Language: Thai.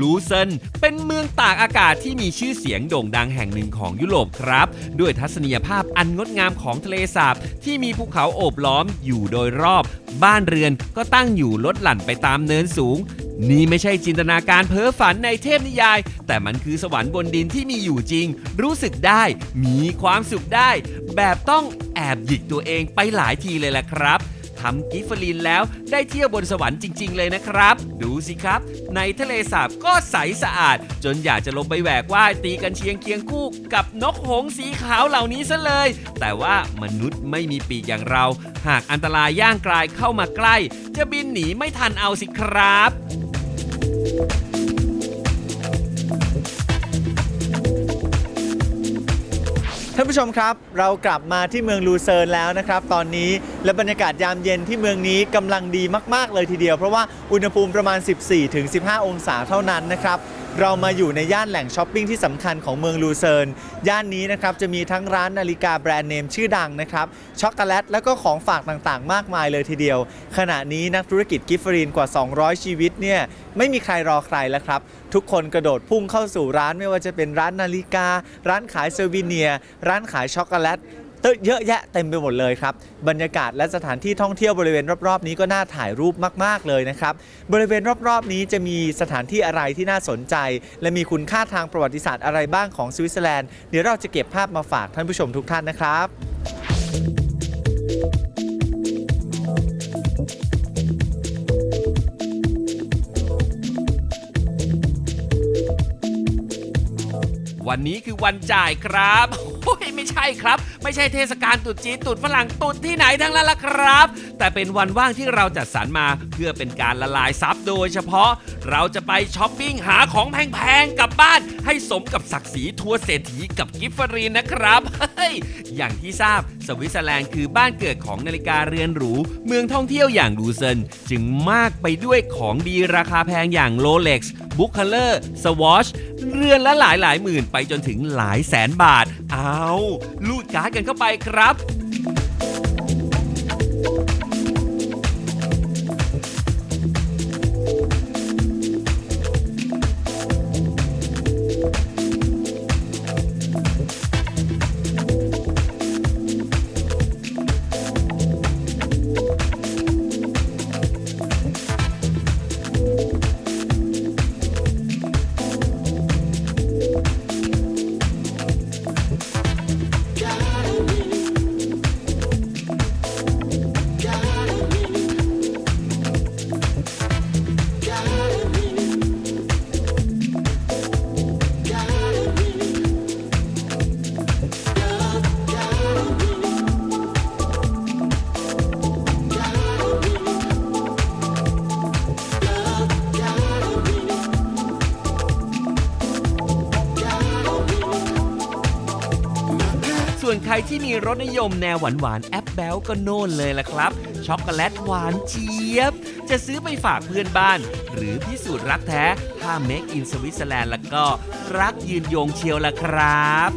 ลูเซนเป็นเมืองตากอากาศที่มีชื่อเสียงโด่งดังแห่งหนึ่งของยุโรปครับ ด้วยทัศนียภาพอันงดงามของทะเลสาบที่มีภูเขาโอบล้อมอยู่โดยรอบ บ้านเรือนก็ตั้งอยู่ลดหลั่นไปตามเนินสูง นี่ไม่ใช่จินตนาการเพ้อฝันในเทพนิยาย แต่มันคือสวรรค์บนดินที่มีอยู่จริง รู้สึกได้ มีความสุขได้ แบบต้องแอบหยิกตัวเองไปหลายทีเลยแหละครับ ทำกิฟเฟอรีนแล้วได้เที่ยวบนสวรรค์จริง ๆ เลยนะครับ ดูสิครับ ในทะเลสาบก็ใสสะอาด จนอยากจะลงไปแหวกว่ายตีกันเชียงเคียงคู่ กับนกหงส์สีขาวเหล่านี้ซะเลย แต่ว่ามนุษย์ไม่มีปีกอย่างเรา หากอันตรายย่างกลายเข้ามาใกล้ จะบินหนีไม่ทันเอาสิครับานผู้ชมครับเรากลับมาที่เมืองลูเซิร์นแล้วนะครับ ตอนนี้และบรรยากาศยามเย็นที่เมืองนี้กำลังดีมาก ๆ เลยทีเดียว เพราะว่าอุณหภูมิประมาณ 14-15 องศาเท่านั้นนะครับ เรามาอยู่ในย่านแหล่งช้อปปิ้งที่สำคัญของเมืองลูเซิร์น ย่านนี้นะครับจะมีทั้งร้านนาฬิกาแบรนด์เนมชื่อดังนะครับ ช็อกโกแลต แล้วก็ของฝากต่างๆ มากมายเลยทีเดียว ขณะนี้นักธุรกิจกิฟฟรีนกว่า 200 ชีวิตเนี่ยไม่มีใครรอใครแล้วครับ ทุกคนกระโดดพุ่งเข้าสู่ร้านไม่ว่าจะเป็นร้านนาฬิกา ร้านขายเซอร์วิเนียร์ร้านขายช็อกโกแลต เตอะเยอะแยะเต็มไปหมดเลยครับบรรยากาศและสถานที่ท่องเที่ยวบริเวณรอบๆ นี้ก็น่าถ่ายรูปมาก ๆ เลยนะครับบริเวณรอบๆ นี้จะมีสถานที่อะไรที่น่าสนใจ และมีคุณค่าทางประวัติศาสตร์อะไรบ้างของสวิตเซอร์แลนด์เดี๋ยวเราจะเก็บภาพมาฝากท่านผู้ชมทุกท่านนะครับวันนี้คือวันจ่ายครับโอ้ยไม่ใช่ครับ ไม่ใช่เทศกาลตรุษจีนตรุษฝรั่งตรุษที่ไหนทั้งนั้นละครับ แต่เป็นวันว่างที่เราจัดสรรมาเพื่อเป็นการละลายซับโดยเฉพาะ เราจะไปช้อปปิ้งหาของแพงๆกลับบ้าน ให้สมกับศักดิ์ศรีทัวร์เศรษฐีกับกิฟฟรีนนะครับเฮ้ยอย่างที่ทราบสวิตเซอร์แลนด์คือบ้านเกิดของนาฬิกาเรือนหรูเมืองท่องเที่ยวอย่างลูเซนจึงมากไปด้วยของดีราคาแพงอย่างโรเล็กซ์บุคเคเลอร์สวอชเรือนละหลายหลายหมื่นไปจนถึงหลายแสนบาท เอาลูดการ์ดกันเข้าไปครับ วนใครที่มีรสนิยมแนวหวานๆแอปแบลก็โน่นเลยล่ะครับ ช็อกโกแลตหวานเจี๊ยบ จะซื้อไปฝากเพื่อนบ้าน หรือพิสูจน์รักแท้ ถ้า Make in Switzerland แล้วก็รักยืนยงเชียวล่ะครับ